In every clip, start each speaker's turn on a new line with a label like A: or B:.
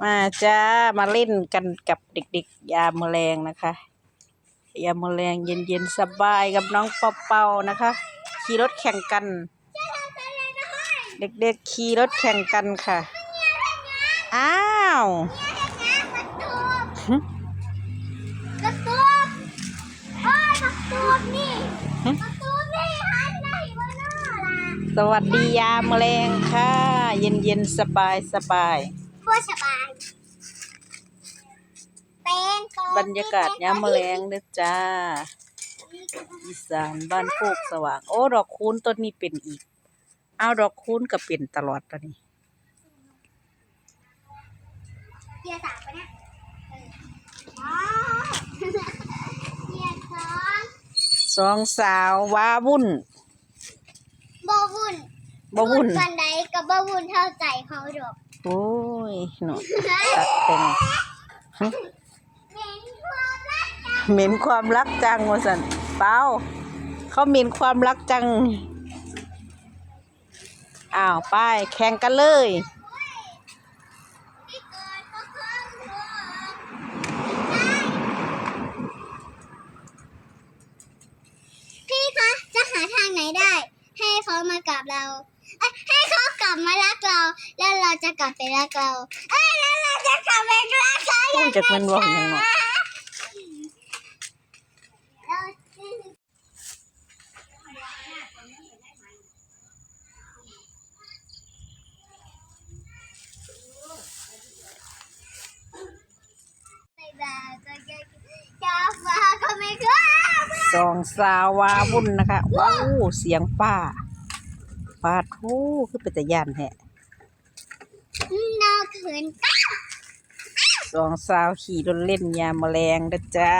A: มาจ้า มาเล่นกันกับเด็กๆ ยามแมลงนะคะ ยามแมลงเย็นๆ สบายกับน้องเปาเปานะคะ ขี่รถแข่งกัน เด็กๆ ขี่รถแข่งกันค่ะ อ้าว
B: กระตูบโอ้ยกระตูบนี่กระตูบนี่หันไหนวะน้อล่ะ
A: สวัสดียามแมลงค่ะ เย็นๆ สบายสบาย
B: พวกสบายเป็นตัว
A: บรรยากาศยามแมลงเด้อจ้า อีสานบ้านโคกสว่าง โอ้ ดอกคูณต้นนี้เป็นอีก เอาดอกคูณก็เป็นตลอดตอนนี้
B: เกียร์สามปะเนี่ยเอออ๋อเกียร์สอง
A: สองสาวว้าวุ่น
B: บวุ่น
A: บ่วุ่น
B: วันใดกับบวุ่นเท่าใจเขาดอก
A: โอ้ยหนูตัดแต่ง
B: เหม็นความรักจัง
A: เหม็นความรักจังวะสันเปล่าเขาเหม็นความรักจังอ้าวไปแข่งกันเลย
B: ที่เกิดก็เครื่องเรือพี่คะจะหาทางไหนได้ ให้เขามากับเราเอ้ย ให้เขากลับมารักเรา แล้วเราจะกลับไปรักเราเอ้ยแล้วเราจะกลับไปรักเขา
A: โอ้ยจากมันว่าอย่างเนาะ
B: จะมาก็ไม่กล้า
A: สองสาวว้าวุ่นนะคะ ว้าว เสียงป้า ป้าทูคือเป็นตะยานแฮะ
B: เราเขินก้า
A: สองสาวขี่รถเล่นยามแมลงเด้อจ้า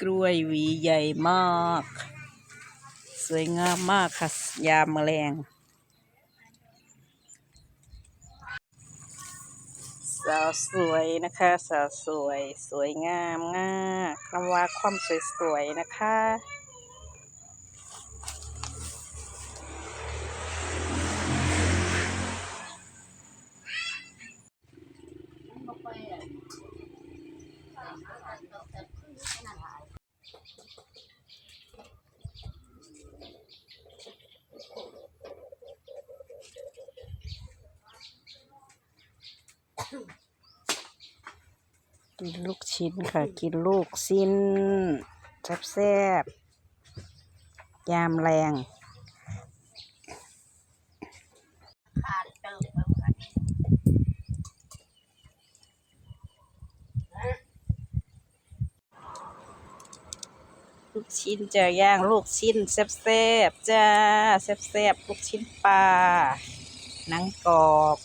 A: กล้วยหวีใหญ่มาก สวยงามมากค่ะ ยามแมลง สาวสวยนะคะ สาวสวย สวยงามงามคำว่าความสวยสวยๆนะคะ กินลูกชิ้นค่ะ กินลูกชิ้นแซ่บๆยามแรงลูกชิ้นจะย่างลูกชิ้นแซ่บๆจ้าแซ่บๆลูกชิ้นปลาหนังกรอบ